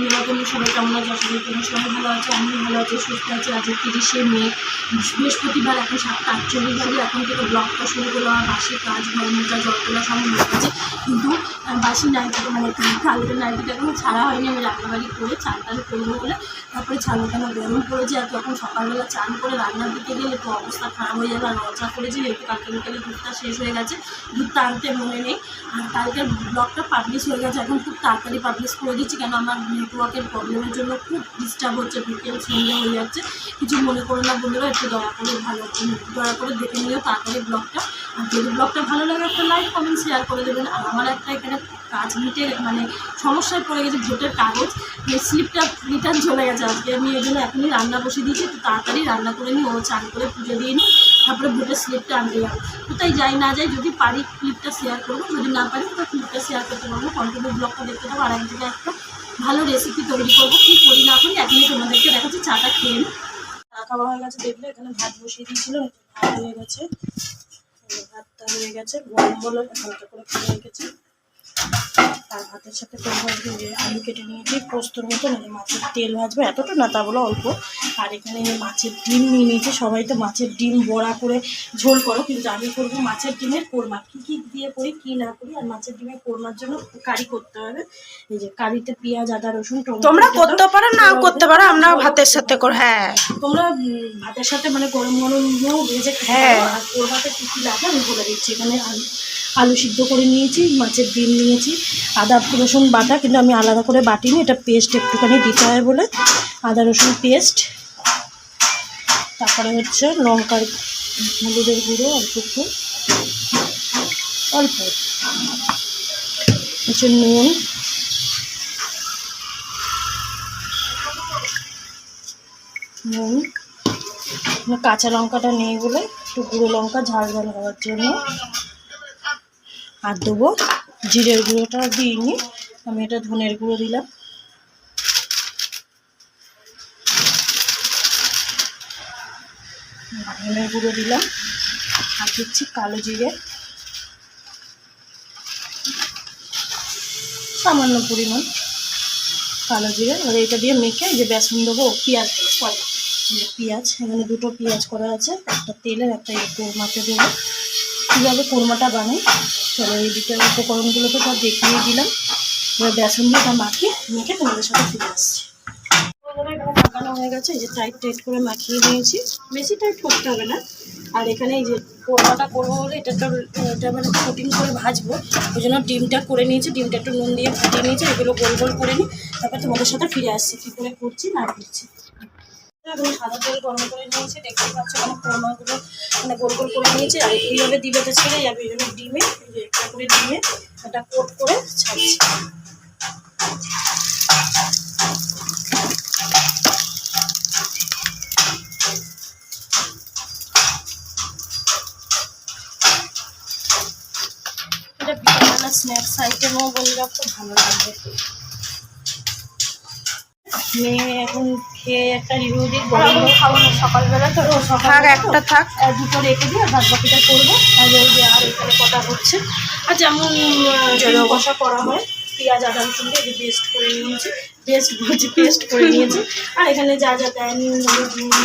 তোমরা সবাই কেমন আছো? আশা করি তোমরা সবাই ভালো আছে আমি ভালো আছি, সুস্থ আছি। আজকে তিরিশে মে, বৃহস্পতিবার, এখন সাতটা আটচল্লিশ বাজে। এখন থেকে ব্লগটা শুরু করল আমার বাসি কাজ ঘর মোজা জল তোলা সব হয়ে গেছে। কিন্তু বাসি নাইটিটা মানে কালকে নাইটিটা এখনও ছাড়া হয়নি। আমি রান্নাবাড়ি করে চান টান করব বলে তারপরে ছানোখানা গরম পড়েছে আর তখন সকালবেলা চান করে রান্নার দিকে গেলে তো অবস্থা খারাপ হয়ে যাবে। আর লজ্জা করেছি যেহেতু, কালকে বিকেলে দুধটা শেষ হয়ে গেছে। দুধটা আনতে মনে নেই। আর কালকের ব্লগটা পাবলিশ হয়ে গেছে। এখন খুব তাড়াতাড়ি পাবলিশ করে দিচ্ছি। কেন আমার নেটওয়ার্কের প্রবলেমের জন্য খুব ডিস্টার্ব হচ্ছে, বিকেল সন্ধ্যে হয়ে যাচ্ছে। কিছু মনে করো না বললেও একটু দয়া করে ভালো দয়া করে দেখে নিলেও তাড়াতাড়ি ব্লগটা আর যদি ব্লগটা ভালো লাগে, একটা লাইক কমেন্ট শেয়ার করে দেবেন। আর আমার একটা এখানে কাজ মিটে মানে সমস্যায় পড়ে গেছে ভোটের কাগজ। স্লিপটা রিটার্ন চলে গেছে আজকে। আমি এই জন্য এখনই রান্না বসিয়ে দিয়েছি, একটু তাড়াতাড়ি রান্না করে নিই, ও চান করে পুজো দিয়ে নিই তারপরে ভোটের স্লিপটা আনতে যাব। কোথায় যাই না যাই, যদি পারি ক্লিপটা শেয়ার করব। যদি না পারি, তো ক্লিপটা শেয়ার করতে পারব। কন্টিনিউ ব্লগটা দেখতে পাবো। আর একদিকে একটা ভালো রেসিপি তৈরি করব। কি করি না করি এখন তোমাদেরকে দেখাচ্ছি, চাটা খেয়ে চা খাওয়া হয়ে গেছে, দেখলে এখানে ভাত বসিয়ে দিয়েছিল ভাত হয়ে গেছে। ভাতটা হয়ে গেছে, গরম বলে হালকা করে খেয়ে রেখেছি। আর ভাতের সাথে করব আজকে আলু কেটে নিয়েছি পোস্তর মতো মানে মাছের তেল ভাজবে এতটা না তা বলে অল্প। আর এখানে মাছের ডিম নিয়ে নিয়েছি সবাই তো মাছের ডিম বড়া করে ঝোল করো কিন্তু আমি করব মাছের ডিমের কোরমা। কী কী দিয়ে করি কী না করি আর মাছের ডিমের কোরমার জন্য কারি করতে হবে। এই যে কারিতে পেঁয়াজ আদা রসুন টমেটো তোমরা করতে পারো না করতে পারো আমরা ভাতের সাথে কর হ্যাঁ। তোমরা ভাতের সাথে মানে গরম গরম নিয়েও ভেজে হ্যাঁ। আর কোরমাতে কী কী লাগে আমি বলে দিচ্ছি। এখানে আলু আলু সিদ্ধ করে নিয়েছি মাছের ডিম নিয়েছি আদা, রসুন বাটা, কিন্তু আমি আলাদা করে বাটিনি, এটা পেস্ট একটুখানি দিতে হয় বলে। আদা, রসুন পেস্ট তারপরে হচ্ছে লঙ্কার হলুদের গুঁড়ো, অল্প একটু। অল্প। হচ্ছে নুন। নুন। কাঁচা লঙ্কাটা নেই বলে, একটু গুঁড়ো লঙ্কা, ঝাল ঝাল হওয়ার জন্য। আর দেবো জিরের গুঁড়োটা দিইনি আমি এটা ধনের গুঁড়ো দিলাম। ধনের গুঁড়ো দিলাম। আর দিচ্ছি কালো জিরে। সামান্য পরিমাণ কালো জিরে। আর এটা দিয়ে মেখে যে বেসন দেবো, পেঁয়াজ দেবো পেঁয়াজ, এখানে দুটো পেঁয়াজ করা আছে, একটা তেলের, একটা কোরমাতে দেবো। কীভাবে কোরমাটা বানাই? চলো, এই দুটো উপকরণগুলো তো সব দেখিয়ে দিলাম। এবার বেসন দিয়ে ওটা মাখিয়ে মেখে তোমাদের সাথে ফিরে আসছি। মাখানো হয়ে গেছে, এই যে টাইট টাইট করে মাখিয়ে নিয়েছি। বেশি টাইট করতে হবে না। আর এখানে এই যে কোরমাটা করব বলে এটা তো, এটা মানে কোটিং করে ভাজবো, ওই জন্য ডিমটা করে নিয়েছি। ডিমটা একটু নুন দিয়ে ফাটিয়ে নিয়েছি এগুলো গোল গোল করে নিই, তারপর তোমাদের সাথে ফিরে আসছি, কী করে করছি না করছি। এখন সাদা গরম করে দেখতে মানে গোল গোল করে নিয়েছি, আর এইভাবে দিলে তো ছেড়ে যাবে এই জন্য ডিমে একটা করে ডিমে এটা কোট করে ছাড়ছি। স্ন্যাক্স আইটেমও বললে খুব ভালো লাগবে। মেয়ে এখন খেয়ে একটা রিভিউ দিই গরম খাব না সকালবেলা তো থাক সকাল একটা থাক। আর দুটো রেখে দিই আর বাদ বাকিটা করব। আর ওই যে আর এখানে কটা হচ্ছে। আর যেমন জল কষা করা হয়। পেঁয়াজ আদা রসুন দিয়ে পেস্ট করে নিয়েছি। পেস্ট বলছি পেস্ট করে নিয়েছি। আর এখানে যা যা দেয়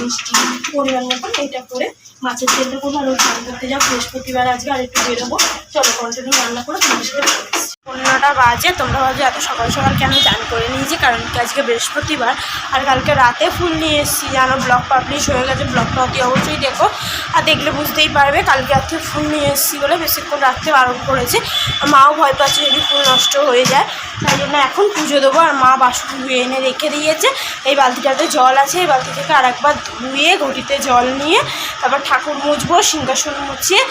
মিষ্টি পরিমাণ মতো এইটা করে মাছের তেলটা করব। আর ওই করতে যাও। বৃহস্পতিবার আজকে আর একটু বেরোবো। চলো কন্টিনিউ রান্না করে তোমার সাথে। পনেরোটা বাজে, তোমরা ভাবছ এত সকাল সকাল কেন চান করে নিয়েছি? কারণ কি আজকে বৃহস্পতিবার, আর কালকে রাতে ফুল নিয়ে এসেছি, জানো, ব্লগ পাবলিশ হয়ে গেছে ব্লগটা অতি অবশ্যই দেখো। আর দেখলে বুঝতেই পারবে, কালকে রাত্রে ফুল নিয়ে এসেছি বলে বেশিক্ষণ রাত্রে বারণ করেছে। মাও ভয় পাচ্ছে যদি ফুল নষ্ট হয়ে যায়, তাই জন্য এখন পুজো দেবো। আর মা বাসন ধুয়ে এনে রেখে দিয়েছে। এই বালতিটাতে জল আছে, এই বালতি থেকে আর একবার ধুয়ে ঘটিতে জল নিয়ে তারপর ঠাকুর মুছবো, সিংহাসন মুছিয়ে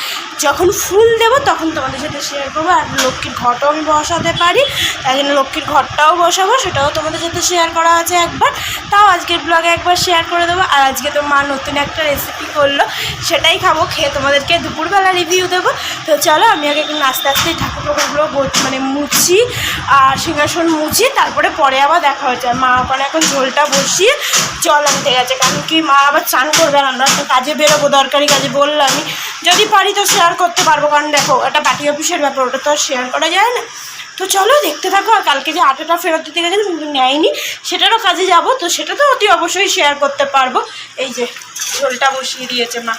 যখন ফুল দেবো তখন তোমাদের সাথে শেয়ার করব আর লক্ষ্মীর ঘটও আমি বসাতে পারি। তাই জন্য লক্ষ্মীর ঘরটাও বসাবো, সেটাও তোমাদের সাথে শেয়ার করা আছে একবার। তাও আজকের ব্লগে একবার শেয়ার করে দেবো। আর আজকে তো মা নতুন একটা রেসিপি করল, সেটাই খাব, খেয়ে তোমাদেরকে দুপুরবেলা রিভিউ দেবো। তো চলো, আমি আগে একটু আস্তে আস্তে ঠাকুর ঠাকুরগুলো মানে মুছি, আর সিংহাসন মুছি, তারপরে পরে আবার দেখা হচ্ছে। আর মা ওখানে এখন ঝোলটা বসিয়ে জল আনতে গেছে, কারণ কি মা আবার চান করবে আমরা তো কাজে বেরোবো, দরকারি কাজে বললামই। যদি পারি তো শেয়ার করতে পারব, কারণ দেখো, এটা পার্টি অফিসের ব্যাপার, ওটা তো শেয়ার করা যায় না। তো চলো দেখতে থাকো, আর কালকে যে আটাটা ফেরত দিতে গেছে, কিন্তু নেয়নি, সেটারও কাজে যাব, তো সেটা তো অতি অবশ্যই শেয়ার করতে পারব। এই যে, ঝোলটা বসিয়ে দিয়েছে মা।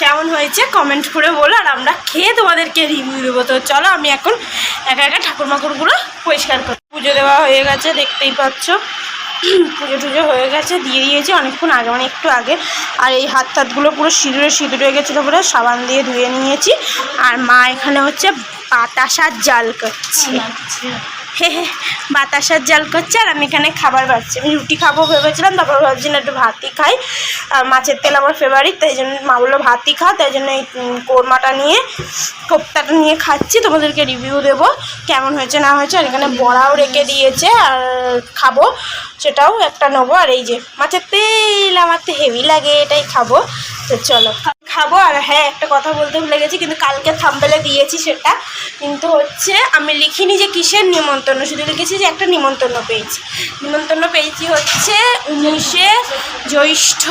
কেমন হয়েছে কমেন্ট করে বলো, আর আমরা খেয়ে তোমাদেরকে রিভিউ দেবো। তো চলো, আমি এখন একা একা ঠাকুর মাকুরগুলো পরিষ্কার করি পুজো দেওয়া হয়ে গেছে, দেখতেই পাচ্ছ। পুজো টুজো হয়ে গেছে, দিয়ে দিয়েছি অনেকক্ষণ আগে মানে একটু আগে। আর এই হাত টাতগুলো পুরো সিঁদুরে সিঁদুরে হয়ে গেছিল পুরো, সাবান দিয়ে ধুয়ে নিয়েছি। আর মা এখানে হচ্ছে বাতাসার জাল করছে। হে হে, বাতাসার জাল করছে আর আমি এখানে খাবার পাচ্ছি আমি রুটি খাব ভেবেছিলাম, তারপর ভাবছি না একটু ভাতই খাই। আর মাছের তেল আমার ফেভারিট তাই জন্য মা বলল ভাতই খা, তাই জন্য এই কোরমাটা নিয়ে, কোপ্তাটা নিয়ে খাচ্ছি। তোমাদেরকে রিভিউ দেবো কেমন হয়েছে, না হয়েছে, আর এখানে বড়াও রেখে দিয়েছে আর খাব, সেটাও একটা নেব। আর এই যে মাছের তেল, আমার তো হেভি লাগে, এটাই খাব। তো চলো। খাব। আর হ্যাঁ একটা কথা বলতে ভুলে গেছি কিন্তু কালকে থাম্বেলে দিয়েছি সেটা। কিন্তু হচ্ছে আমি লিখিনি যে কিসের নিমন্ত্রণ শুধু লিখেছি যে একটা নিমন্ত্রণ পেয়েছি। নিমন্ত্রণ পেয়েছি হচ্ছে উনিশে জ্যৈষ্ঠ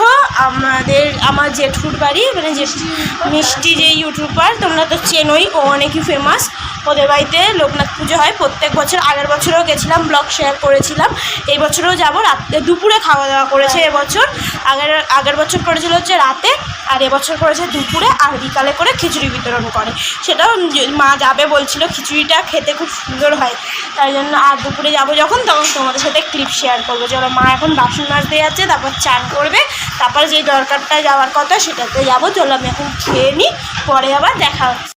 আমাদের আমার জেঠুর বাড়ি মানে যে মিষ্টি যে ইউটিউবার তোমরা তো চেনোই ও অনেকই ফেমাস ওদের বাড়িতে লোকনাথ পুজো হয় প্রত্যেক বছর আগের বছরও গেছিলাম ব্লগ শেয়ার করেছিলাম। এই বছরও যাব রাত্রে দুপুরে খাওয়া দাওয়া করেছে এবছর। আগের আগের বছর করেছিল হচ্ছে রাতে আর এবছর করেছে দুপুরে আর বিকালে করে খিচুড়ি বিতরণ করে। সেটাও মা যাবে বলছিল খিচুড়িটা খেতে খুব সুন্দর হয়। তাই জন্য আর দুপুরে যাব যখন, তখন তোমাদের সাথে ক্লিপ শেয়ার করব। চলো, মা এখন বাসন মাজতে যাচ্ছে, তারপর চান করবে। তারপর যেই দরকারটা যাওয়ার কথা, সেটাতে যাব। চলো, আমি এখন খেয়ে নিই পরে আবার দেখা হচ্ছে।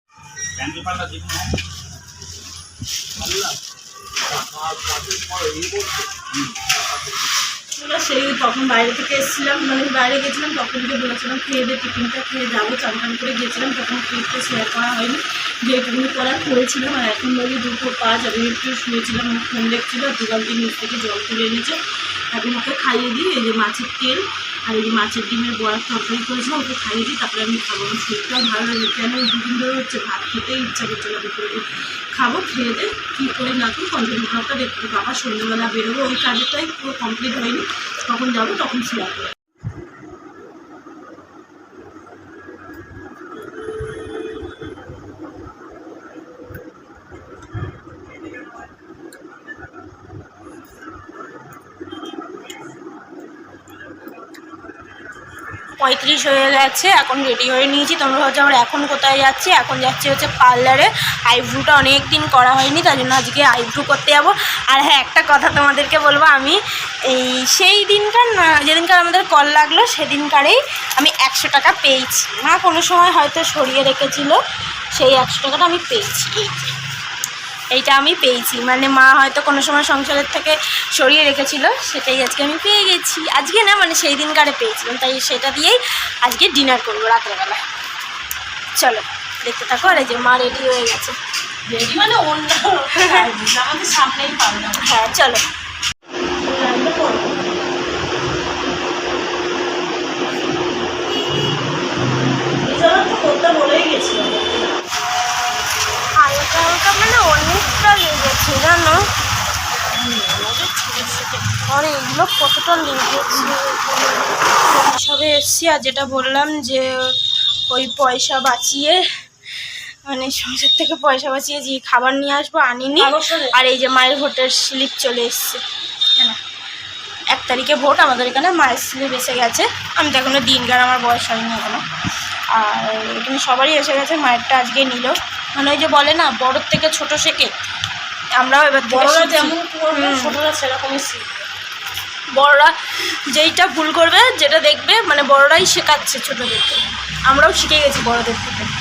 আমরা সেই তখন বাইরে থেকে এসেছিলাম মানে বাইরে গেছিলাম, তখন যে বলেছিলাম খেয়ে দিয়ে টিফিনটা খেয়ে যাব চান করে গেছিলাম, তখন ক্লিপটা শেয়ার করা হয়নি। যেটুকুনি করার করেছিলাম আর এখন বাজে দুটো পাঁচ আমি একটু শুয়েছিলাম ফোন দেখছিল দিন নিচ থেকে জল তুলে এনেছে। এখন ওকে খাইয়ে দিই, এই যে মাছের তেল, আর এই যে মাছের ডিমের বড়ার তরকারি করেছিলাম, ওকে খাইয়ে দিই, তারপরে আমি খাব। শরীরটাও ভালো লাগে, কেন দুদিন ধরে হচ্ছে, ভাত খেতেই ইচ্ছা করছে না দুপুরে। খাব খেয়ে দে কী করে না করি কন্টিনিউ ব্লগটা দেখতে বাবা সন্ধ্যেবেলা বেরোবো, ওই কাজটাই পুরো কমপ্লিট হয়নি। তখন যাব তখন শেয়ার পঁয়ত্রিশ হয়ে গেছে, এখন রেডি হয়ে নিয়েছি। তোমরা ভাবছ আমরা এখন কোথায় যাচ্ছি? এখন যাচ্ছি হচ্ছে পার্লারে আইব্রুটা অনেক দিন করা হয়নি তাই জন্য আজকে আইব্রু করতে যাব। আর হ্যাঁ একটা কথা তোমাদেরকে বলব, আমি এই সেই দিনকার যেদিনকার আমাদের কল লাগল, সেদিনকারেই আমি একশো টাকা পেয়েছি। মা কোনো সময় হয়তো সরিয়ে রেখেছিল, সেই একশো টাকাটা আমি পেয়েছি। এইটা আমি পেয়েছি। মানে মা হয়তো কোনো সময় সংসারের থেকে সরিয়ে রেখেছিল সেটাই আজকে আমি পেয়ে গেছি। আজকে না মানে সেই দিনকারে পেয়েছিলাম তাই সেটা দিয়েই আজকে ডিনার করব রাত্রেবেলায় চলো দেখতে থাকো আর এই যে মা রেডি হয়ে গেছে। রেডি মানে অন্য আমাদের সামনেই পাবে না। হ্যাঁ চলো। কতটা লেগেছে সবে এসছি আর যেটা বললাম যে ওই পয়সা বাঁচিয়ে মানে সংসার থেকে পয়সা বাঁচিয়ে যে খাবার নিয়ে আসব আনিনি। আর এই যে মায়ের ভোটের স্লিপ চলে এসছে? এক তারিখে ভোট আমাদের এখানে মায়ের স্লিপ এসে গেছে। আমি তো এখনও দিনকার আমার বয়স হয়নি এখনও। আর এখানে সবারই এসে গেছে মায়েরটা আজকে নিল। মানে ওই যে বলে না বড়োর থেকে ছোট শেখে। আমরাও এবার বড়রা। যেমন ছোটরা সেরকমই শিখবে বড়রা যেইটা ভুল করবে, যেটা দেখবে মানে বড়রাই শেখাচ্ছে ছোটোদেরকে। আমরাও শিখে গেছি বড়দের থেকে।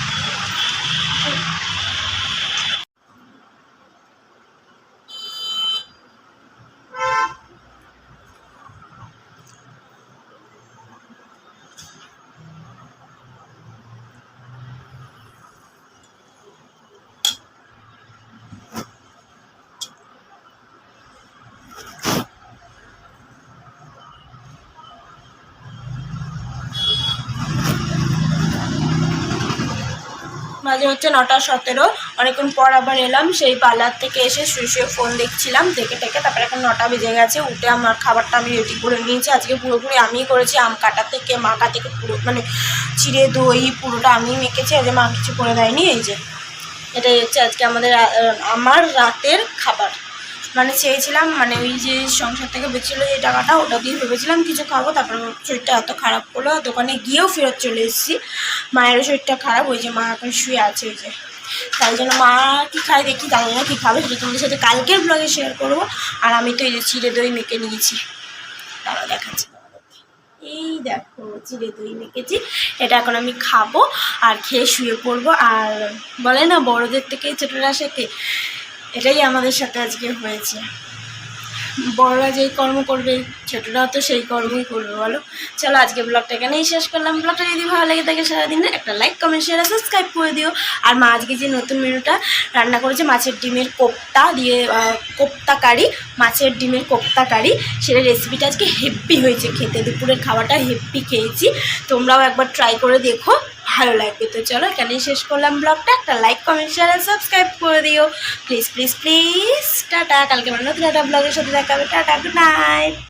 মাঝে হচ্ছে নটা সতেরো, অনেকক্ষণ পর আবার এলাম, সেই পার্লার থেকে এসে শুয়ে শুয়ে ফোন দেখছিলাম, দেখে টেকে তারপরে এখন নটা বেজে গেছে, উঠে আমার খাবারটা আমি রেডি করে নিয়েছি, আজকে পুরোপুরি আমিই করেছি, আম কাটা থেকে মাখা থেকে পুরো মানে চিড়ে, দই, পুরোটা আমি মেখেছি আজ মা কিছু করে দেয়নি, এই যে। এটাই হচ্ছে আজকে আমাদের আমার রাতের খাবার। মানে চেয়েছিলাম মানে ওই যে সংসার থেকে বেঁচেছিলো যে টাকাটা, ওটা দিয়ে ভেবেছিলাম কিছু খাব, তারপর শরীরটা এত খারাপ করল দোকানে গিয়েও ফেরত চলে এসেছি। মায়েরও শরীরটা খারাপ, ওই যে মা এখন শুয়ে আছে ওই যে। তাই জন্য মা কি খায় দেখি না কী খাবে সেটা তোমাদের সাথে কালকের ব্লগে শেয়ার করব। আর আমি তো এই যে চিড়ে দই মেখে নিয়েছি। তারা দেখাচ্ছি এই দেখো, চিড়ে দই মেখেছি। এটা এখন আমি খাব আর খেয়ে শুয়ে পড়ব। আর বলে না, বড়দের থেকে ছোটরা শেখে এটাই আমাদের সাথে আজকে হয়েছে। বড়রা যেই কর্ম করবে ছোটরা তো সেই কর্মই করবে, বলো। চলো আজকে ব্লগটা এখানেই শেষ করলাম। ব্লগটা যদি ভালো লাগে থাকে সারাদিন, একটা লাইক কমেন্ট শেয়ার সাবস্ক্রাইব করে দিও। আর মা আজকে যে নতুন মেনুটা রান্না করেছে, মাছের ডিমের কোপ্তা দিয়ে কোপ্তা কারি, মাছের ডিমের কোপ্তা কারি, সেটা রেসিপিটা আজকে হেব্বি হয়েছে খেতে। দুপুরের খাওয়াটা হেব্বি খেয়েছি। তোমরাও একবার ট্রাই করে দেখো। ভালো লাগবে। তো চলো এখানেই শেষ করলাম ব্লগটা। একটা লাইক কমেন্ট শেয়ার আর সাবস্ক্রাইব করে দিও। প্লিজ প্লিজ প্লিজ টাটা। কালকে আমার নতুন একটা ব্লগের সাথে দেখাবে টাটা গুড নাইট